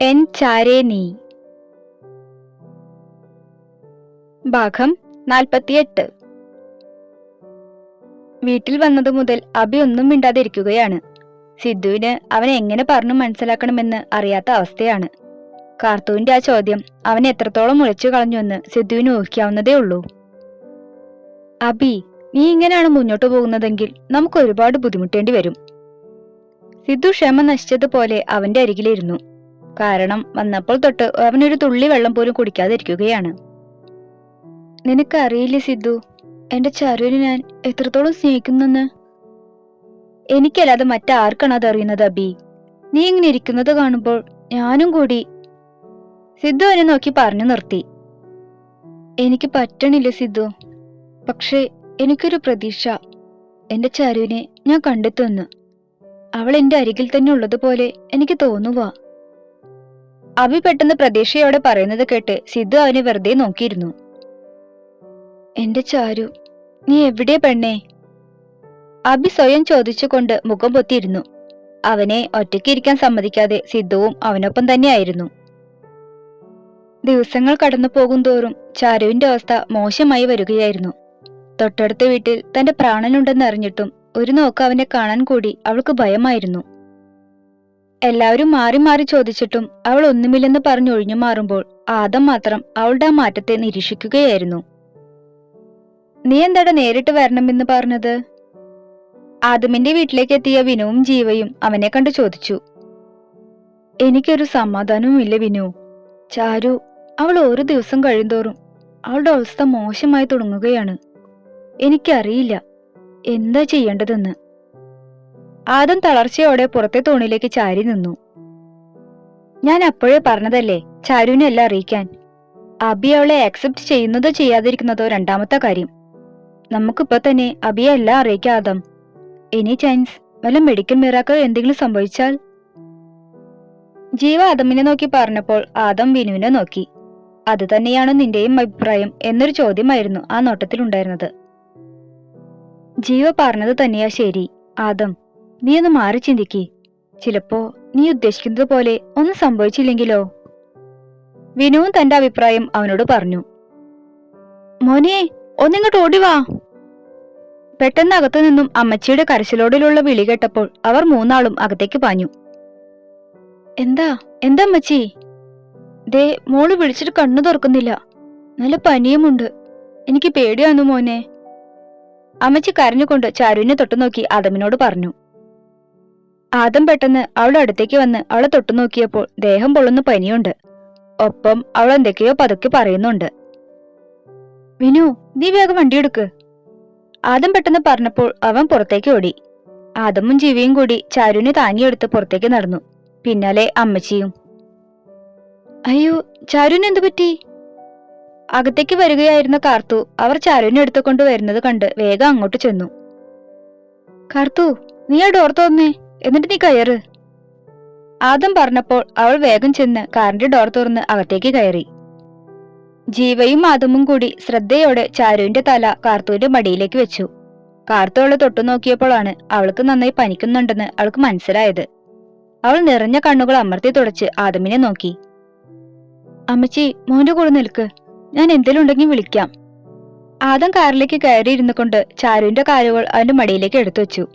N ചാരേ നീ. ഭാഗം നാൽപ്പത്തിയെട്ട്. വീട്ടിൽ വന്നതു മുതൽ അബി ഒന്നും മിണ്ടാതിരിക്കുകയാണ്. സിദ്ധുവിന് അവനെ എങ്ങനെ പറഞ്ഞു മനസ്സിലാക്കണമെന്ന് അറിയാത്ത അവസ്ഥയാണ്. കാർത്തുവിന്റെ ആ ചോദ്യം അവനെ എത്രത്തോളം മുളച്ചു കളഞ്ഞുവെന്ന് സിദ്ധുവിന് ഊഹിക്കാവുന്നതേ ഉള്ളൂ. അബി നീ ഇങ്ങനെയാണ് മുന്നോട്ട് പോകുന്നതെങ്കിൽ നമുക്ക് ഒരുപാട് ബുദ്ധിമുട്ടേണ്ടി വരും. സിദ്ധു ക്ഷമ നശിച്ചതുപോലെ അവന്റെ അരികിലിരുന്നു. കാരണം വന്നപ്പോൾ തൊട്ട് അവനൊരു തുള്ളി വെള്ളം പോലും കുടിക്കാതിരിക്കുകയാണ്. നിനക്കറിയില്ലേ സിദ്ധു എന്റെ ചരുവിനെ ഞാൻ എത്രത്തോളം സ്നേഹിക്കുന്നെന്ന്? എനിക്കല്ലാതെ മറ്റാർക്കാണ് അത് അറിയുന്നത് അബി. നീ ഇങ്ങനെ ഇരിക്കുന്നത് കാണുമ്പോൾ ഞാനും കൂടി. സിദ്ധു എന്നെ നോക്കി പറഞ്ഞു നിർത്തി. എനിക്ക് പറ്റണില്ല സിദ്ധു പക്ഷേ എനിക്കൊരു പ്രതീക്ഷ. എന്റെ ചരുവിനെ ഞാൻ കണ്ടെത്തുന്നു. അവൾ എന്റെ അരികിൽ തന്നെ ഉള്ളതുപോലെ എനിക്ക് തോന്നുക അഭി പെട്ടെന്ന് പ്രതീക്ഷയോടെ പറയുന്നത് കേട്ട് സിദ്ധു അവനെ വെറുതെ നോക്കിയിരുന്നു. എന്റെ ചാരു നീ എവിടെ പെണ്ണേ? അഭി സ്വയം ചോദിച്ചുകൊണ്ട് മുഖം പൊത്തിയിരുന്നു. അവനെ ഒറ്റയ്ക്ക് ഇരിക്കാൻ സമ്മതിക്കാതെ സിദ്ധുവും അവനൊപ്പം തന്നെയായിരുന്നു. ദിവസങ്ങൾ കടന്നു പോകും തോറും ചാരുവിന്റെ അവസ്ഥ മോശമായി വരികയായിരുന്നു. തൊട്ടടുത്ത വീട്ടിൽ തന്റെ പ്രാണനുണ്ടെന്ന് അറിഞ്ഞിട്ടും ഒരു നോക്ക് അവനെ കാണാൻ കൂടി അവൾക്ക് ഭയമായിരുന്നു. എല്ലാവരും മാറി മാറി ചോദിച്ചിട്ടും അവൾ ഒന്നുമില്ലെന്ന് പറഞ്ഞു ഒഴിഞ്ഞു മാറുമ്പോൾ ആദം മാത്രം അവളുടെ ആ മാറ്റത്തെ നിരീക്ഷിക്കുകയായിരുന്നു. നീ എന്താടാ നേരിട്ട് വരണമെന്ന് പറഞ്ഞത്? ആദമിന്റെ വീട്ടിലേക്ക് എത്തിയ വിനുവും ജീവയും അവനെ കണ്ട് ചോദിച്ചു. എനിക്കൊരു സമാധാനവും ഇല്ല വിനു. ചാരു അവൾ ഒരു ദിവസം കഴിയുന്തോറും അവളുടെ അവസ്ഥ മോശമായി തുടങ്ങുകയാണ്. എനിക്കറിയില്ല. എന്താ ചെയ്യേണ്ടതെന്ന്. ആദം തളർച്ചയോടെ പുറത്തെ തൂണിലേക്ക് ചാരി നിന്നു. ഞാൻ അപ്പോഴേ പറഞ്ഞതല്ലേ ചാരുവിനെ അറിയിക്കാൻ. അബി അവളെ ആക്സെപ്റ്റ് ചെയ്യുന്നതോ ചെയ്യാതിരിക്കുന്നതോ രണ്ടാമത്തെ കാര്യം. നമുക്കിപ്പോ തന്നെ അബിയെ എല്ലാം അറിയിക്കാം ആദം. എനി ചാൻസ് വല്ല മെഡിക്കൽ മിറാക്കൾ എന്തെങ്കിലും സംഭവിച്ചാൽ? ജീവ ആദമിനെ നോക്കി പറഞ്ഞപ്പോൾ ആദം വിനുവിനെ നോക്കി. അത് തന്നെയാണ് നിന്റെയും അഭിപ്രായം എന്നൊരു ചോദ്യമായിരുന്നു ആ നോട്ടത്തിലുണ്ടായിരുന്നത്. ജീവ പറഞ്ഞത് തന്നെയാ ശരി ആദം. നീ ഒന്ന് മാറി ചിന്തിക്ക്. ചിലപ്പോ നീ ഉദ്ദേശിക്കുന്നത് പോലെ ഒന്നും സംഭവിച്ചില്ലെങ്കിലോ? വിനുവും തന്റെ അഭിപ്രായം അവനോട് പറഞ്ഞു. മോനെ ഒന്നിങ്ങോട്ട് ഓടിവാ പെട്ടെന്ന് അകത്തു നിന്നും അമ്മച്ചിയുടെ കരച്ചിലോടിലുള്ള വിളി കേട്ടപ്പോൾ അവർ മൂന്നാളും അകത്തേക്ക് പാഞ്ഞു. എന്താ? എന്താ അമ്മച്ചി? ദേ മോൾ വിളിച്ചിട്ട് കണ്ണു തുറക്കുന്നില്ല. നല്ല പനിയുമുണ്ട്. എനിക്ക് പേടിയാന്നു മോനെ. അമ്മച്ചി കരഞ്ഞുകൊണ്ട് ചാരുവിനെ തൊട്ടുനോക്കി ആദമിനോട് പറഞ്ഞു. ആദം പെട്ടെന്ന് അവളുടെ അടുത്തേക്ക് വന്ന് അവളെ തൊട്ടു നോക്കിയപ്പോൾ ദേഹം പൊള്ളുന്ന പനിയുണ്ട്. ഒപ്പം അവൾ എന്തൊക്കെയോ പതുക്കെ പറയുന്നുണ്ട്. വിനു നീ വേഗം വണ്ടിയെടുക്ക് ആദം പെട്ടെന്ന് പറഞ്ഞപ്പോൾ അവൻ പുറത്തേക്ക് ഓടി. ആദമും ജീവിയും കൂടി ചാരുവിനെ താങ്ങിയെടുത്ത് പുറത്തേക്ക് നടന്നു. പിന്നാലെ അമ്മച്ചിയും. അയ്യോ ചാരുവിന് എന്തു പറ്റി? അകത്തേക്ക് വരികയായിരുന്ന കാർത്തു അവർ ചാരുവിനെ എടുത്തുകൊണ്ട് വരുന്നത് കണ്ട് വേഗം അങ്ങോട്ട് ചെന്നു. കാർത്തു നീ ആ ഡോർ തുറന്നേ എന്നിട്ട് നീ കയറ്. ആദം പറഞ്ഞപ്പോൾ അവൾ വേഗം ചെന്ന് കാറിന്റെ ഡോർ തുറന്ന് അകത്തേക്ക് കയറി. ജീവയും ആദമും കൂടി ശ്രദ്ധയോടെ ചാരുവിന്റെ തല കാർത്തുവിന്റെ മടിയിലേക്ക് വെച്ചു. കാർത്തു അവളെ തൊട്ടു നോക്കിയപ്പോഴാണ് അവൾക്ക് നന്നായി പനിക്കുന്നുണ്ടെന്ന് അവൾക്ക് മനസ്സിലായത്. അവൾ നിറഞ്ഞ കണ്ണുകൾ അമർത്തി തുടച്ച് ആദമിനെ നോക്കി. അമ്മച്ചി മോന്റെ കൂടെ നിൽക്ക്. ഞാൻ എന്തേലും ഉണ്ടെങ്കിൽ വിളിക്കാം. ആദം കാറിലേക്ക് കയറി ഇരുന്നു കൊണ്ട് ചാരുവിന്റെ കാലുകൾ അവന്റെ മടിയിലേക്ക് എടുത്തു വെച്ചു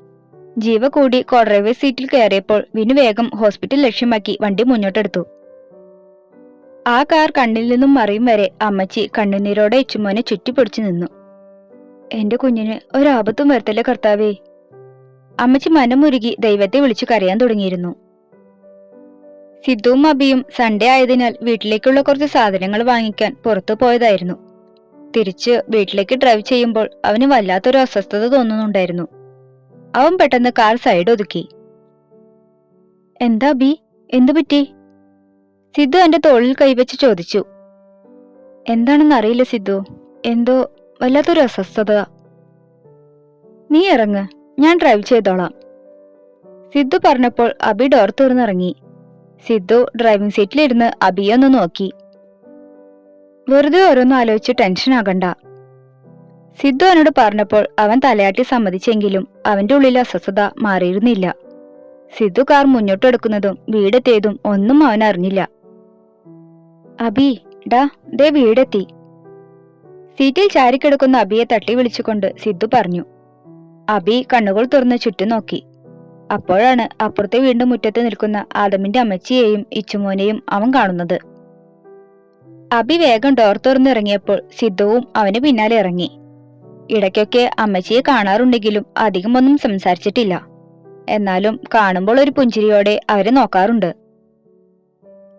ജീവ കൂടി കോഡ്രൈവർ സീറ്റിൽ കയറിയപ്പോൾ വിനു വേഗം ഹോസ്പിറ്റൽ ലക്ഷ്യമാക്കി വണ്ടി മുന്നോട്ടെടുത്തു. ആ കാർ കണ്ണിൽ നിന്നും മറിയും വരെ അമ്മച്ചി കണ്ണുനീരോടെ ഇച്ചുമോനെ ചുറ്റിപ്പൊടിച്ചു നിന്നു. എന്റെ കുഞ്ഞിന് ഒരാപത്തും വരുത്തല്ലേ കർത്താവേ. അമ്മച്ചി മനമുരുകി ദൈവത്തെ വിളിച്ചു കരയാൻ തുടങ്ങിയിരുന്നു. സിദ്ധുവും അബിയും സൺഡേ ആയതിനാൽ വീട്ടിലേക്കുള്ള കുറച്ച് സാധനങ്ങൾ വാങ്ങിക്കാൻ പുറത്തു പോയതായിരുന്നു. തിരിച്ച് വീട്ടിലേക്ക് ഡ്രൈവ് ചെയ്യുമ്പോൾ അവന് വല്ലാത്തൊരു അസ്വസ്ഥത തോന്നുന്നുണ്ടായിരുന്നു. അവൻ പെട്ടെന്ന് കാർ സൈഡ് ഒതുക്കി. എന്താ ബി? എന്തു പറ്റി? സിദ്ധു എന്റെ തോളിൽ കൈവച്ച് ചോദിച്ചു. എന്താണെന്ന് അറിയില്ല സിദ്ധു. എന്തോ വല്ലാത്തൊരു അസ്വസ്ഥത. നീ ഇറങ്ങ്. ഞാൻ ഡ്രൈവ് ചെയ്തോളാം. സിദ്ധു പറഞ്ഞപ്പോൾ അബി ഡോർ തുറന്നിറങ്ങി. സിദ്ധു ഡ്രൈവിംഗ് സീറ്റിലിരുന്ന് അബിയൊന്ന് നോക്കി. വെറുതെ ഓരോന്ന് ആലോചിച്ച് ടെൻഷൻ ആകണ്ട. സിദ്ധു അവനോട് പറഞ്ഞപ്പോൾ അവൻ തലയാട്ടി സമ്മതിച്ചെങ്കിലും അവന്റെ ഉള്ളിലെ അസ്വസ്ഥത മാറിയിരുന്നില്ല. സിദ്ധു കാർ മുന്നോട്ടെടുക്കുന്നതും വീടെത്തിയതും ഒന്നും അവൻ അറിഞ്ഞില്ല. അബി ഡാ ദേ വീടെത്തി. സീറ്റിൽ ചാരിക്കിടക്കുന്ന അബിയെ തട്ടി വിളിച്ചുകൊണ്ട് സിദ്ധു പറഞ്ഞു. അബി കണ്ണുകൾ തുറന്ന് ചുറ്റും നോക്കി. അപ്പോഴാണ് അപ്പുറത്തെ വീണ്ടും മുറ്റത്ത് നിൽക്കുന്ന ആദമിന്റെ അമ്മച്ചിയെയും ഇച്ചുമോനെയും അവൻ കാണുന്നത്. അബി വേഗം ഡോർ തുറന്നിറങ്ങിയപ്പോൾ സിദ്ധുവും അവന് പിന്നാലെ ഇറങ്ങി. ഇടയ്ക്കൊക്കെ അമ്മച്ചിയെ കാണാറുണ്ടെങ്കിലും അധികമൊന്നും സംസാരിച്ചിട്ടില്ല. എന്നാലും കാണുമ്പോൾ ഒരു പുഞ്ചിരിയോടെ അവരെ നോക്കാറുണ്ട്.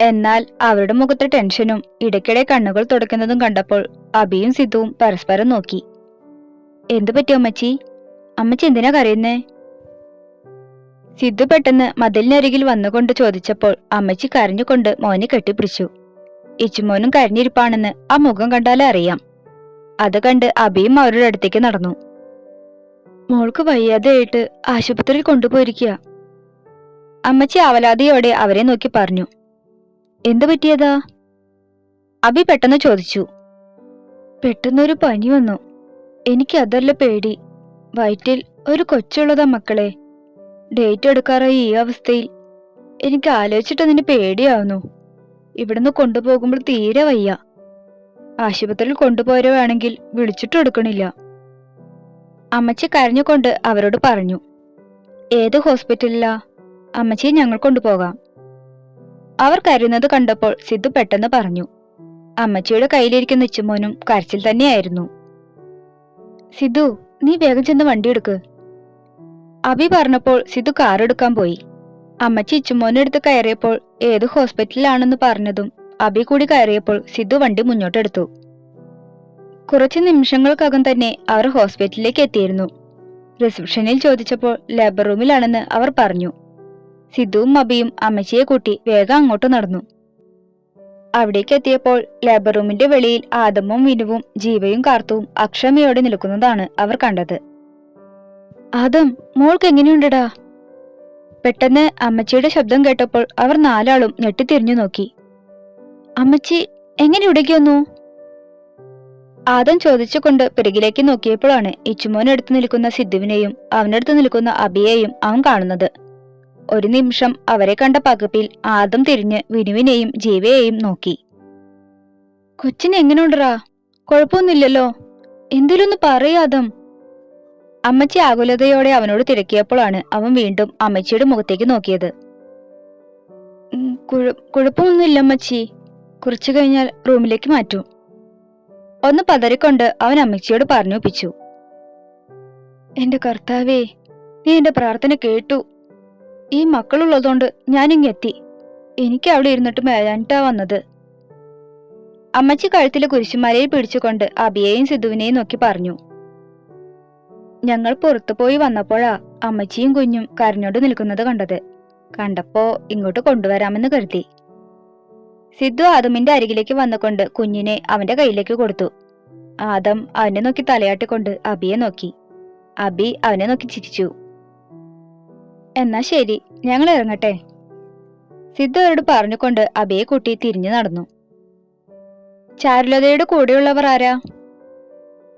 എന്നാൽ അവരുടെ മുഖത്തെ ടെൻഷനും ഇടയ്ക്കിടെ കണ്ണുകൾ തുടയ്ക്കുന്നതും കണ്ടപ്പോൾ അബിയും സിദ്ധുവും പരസ്പരം നോക്കി. എന്തു പറ്റി അമ്മച്ചി? അമ്മച്ചി എന്തിനാ കരയുന്നേ? സിദ്ധു പെട്ടെന്ന് മതിലിനരികിൽ വന്നുകൊണ്ട് ചോദിച്ചപ്പോൾ അമ്മച്ചി കരഞ്ഞുകൊണ്ട് മോനെ കെട്ടിപ്പിടിച്ചു. ഇച്ചുമോനും കരഞ്ഞിരിപ്പാണെന്ന് ആ മുഖം കണ്ടാലേ അറിയാം. അത് കണ്ട് അബിയും അവരുടെ അടുത്തേക്ക് നടന്നു. മോൾക്ക് വയ്യാതെയായിട്ട് ആശുപത്രിയിൽ കൊണ്ടുപോയിരിക്കുക. അമ്മച്ചി അവലാതിയോടെ അവരെ നോക്കി പറഞ്ഞു. എന്തു പറ്റിയതാ? അബി പെട്ടെന്ന് ചോദിച്ചു. പെട്ടെന്നൊരു പനി വന്നു. എനിക്ക് അതല്ല പേടി. വയറ്റിൽ ഒരു കൊച്ചുള്ളതാ മക്കളെ. ഡേറ്റ് എടുക്കാറായി ഈ അവസ്ഥയിൽ. എനിക്ക് ആലോചിച്ചിട്ട് അതിന് പേടിയാവുന്നു. ഇവിടുന്ന് കൊണ്ടുപോകുമ്പോൾ തീരെ വയ്യ. ആശുപത്രിയിൽ വിളിച്ചിട്ട് എടുക്കണില്ല. അമ്മച്ചി കരഞ്ഞുകൊണ്ട് അവരോട് പറഞ്ഞു ഏത് ഹോസ്പിറ്റലിലാ? അമ്മച്ചിയെ ഞങ്ങൾ കൊണ്ടുപോകാം. അവർ കരയുന്നത് കണ്ടപ്പോൾ സിദ്ധു പെട്ടെന്ന് പറഞ്ഞു അമ്മച്ചിയുടെ കയ്യിലിരിക്കുന്ന ഇച്ചുമോനും കരച്ചിൽ തന്നെയായിരുന്നു. സിദ്ധു നീ വേഗം ചെന്ന് വണ്ടി എടുക്ക്. അബി പറഞ്ഞപ്പോൾ സിദ്ധു കാർ എടുക്കാൻ പോയി. അമ്മച്ചി ഇച്ചുമോനെ എടുത്ത് കയറിയപ്പോൾ ഏത് ഹോസ്പിറ്റലിലാണെന്ന് പറഞ്ഞതും അബി കൂടി കയറിയപ്പോൾ സിദ്ധു വണ്ടി മുന്നോട്ടെടുത്തു. കുറച്ച് നിമിഷങ്ങൾക്കകം തന്നെ അവർ ഹോസ്പിറ്റലിലേക്ക് എത്തിയിരുന്നു. റിസപ്ഷനിൽ ചോദിച്ചപ്പോൾ ലേബർ റൂമിലാണെന്ന് അവർ പറഞ്ഞു. സിദ്ധുവും അബിയും അമ്മച്ചിയെ കൂട്ടി വേഗം അങ്ങോട്ട് നടന്നു. അവിടേക്ക് എത്തിയപ്പോൾ ലേബർ റൂമിന്റെ വെളിയിൽ ആദമും വിനുവും ജീവയും കാർത്തുവും അക്ഷമയോടെ നിൽക്കുന്നതാണ് അവർ കണ്ടത്. ആദം മോൾക്ക് എങ്ങനെയുണ്ടടാ? പെട്ടെന്ന് അമ്മച്ചിയുടെ ശബ്ദം കേട്ടപ്പോൾ അവർ നാലാളും ഞെട്ടിത്തിരിഞ്ഞു നോക്കി. അമ്മച്ചി എങ്ങനെ ഇവിടേക്ക് വന്നു? ആദം ചോദിച്ചുകൊണ്ട് പിറകിലേക്ക് നോക്കിയപ്പോഴാണ് ഇച്ചുമോനടുത്ത് നിൽക്കുന്ന സിദ്ധുവിനെയും അവനടുത്ത് നിൽക്കുന്ന അബിയെയും അവൻ കാണുന്നത്. ഒരു നിമിഷം അവരെ കണ്ട പകപ്പിൽ ആദം തിരിഞ്ഞ് വിനുവിനെയും ജീവയെയും നോക്കി. കൊച്ചിന് എങ്ങനെയുണ്ടറാ കുഴപ്പമൊന്നുമില്ലല്ലോ. എന്തേലൊന്ന് പറയാദം അമ്മച്ചി ആകുലതയോടെ അവനോട് തിരക്കിയപ്പോഴാണ് അവൻ വീണ്ടും അമ്മച്ചിയുടെ മുഖത്തേക്ക് നോക്കിയത്. കുഴപ്പമൊന്നുമില്ല അമ്മച്ചി. കുറച്ചു കഴിഞ്ഞാൽ റൂമിലേക്ക് മാറ്റും. ഒന്ന് പതറിക്കൊണ്ട് അവൻ അമ്മച്ചിയോട് പറഞ്ഞു ഒപ്പിച്ചു എന്റെ കർത്താവേ നീ എന്റെ പ്രാർത്ഥന കേട്ടു. ഈ മക്കളുള്ളതുകൊണ്ട് ഞാനിങ്ങെത്തി. എനിക്ക് അവിടെ ഇരുന്നിട്ട് മേലാനിട്ടാ വന്നത്. അമ്മച്ചി കഴുത്തിലെ കുരിശുമലയിൽ പിടിച്ചുകൊണ്ട് അബിയെയും സിധുവിനെയും നോക്കി പറഞ്ഞു. ഞങ്ങൾ പുറത്തു പോയി വന്നപ്പോഴാ അമ്മച്ചിയും കുഞ്ഞും കരഞ്ഞോണ്ട് നിൽക്കുന്നത് കണ്ടത്. കണ്ടപ്പോ ഇങ്ങോട്ട് കൊണ്ടുവരാമെന്ന് കരുതി. സിദ്ധു ആദമിന്റെ അരികിലേക്ക് വന്നുകൊണ്ട് കുഞ്ഞിനെ അവന്റെ കയ്യിലേക്ക് കൊടുത്തു. ആദം അവനെ നോക്കി തലയാട്ടിക്കൊണ്ട് അബിയെ നോക്കി. അബി അവനെ നോക്കി ചിരിച്ചു. എന്നാ ശരി ഞങ്ങൾ ഇറങ്ങട്ടെ. സിദ്ധു അവരോട് പറഞ്ഞുകൊണ്ട് അബിയെ കൂട്ടി തിരിഞ്ഞു നടന്നു. ചാരുലതയുടെ കൂടെയുള്ളവർ ആരാ?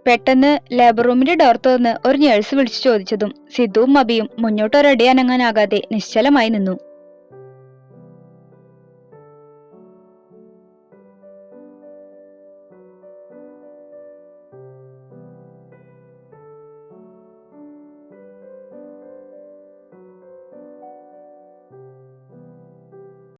പെട്ടെന്ന് ലേബർ റൂമിന്റെ ഡോർ തുറന്ന് ഒരു നേഴ്സ് വിളിച്ചു ചോദിച്ചതും സിദ്ധുവും അബിയും മുന്നോട്ടൊരടി അനങ്ങാനാകാതെ നിശ്ചലമായി നിന്നു.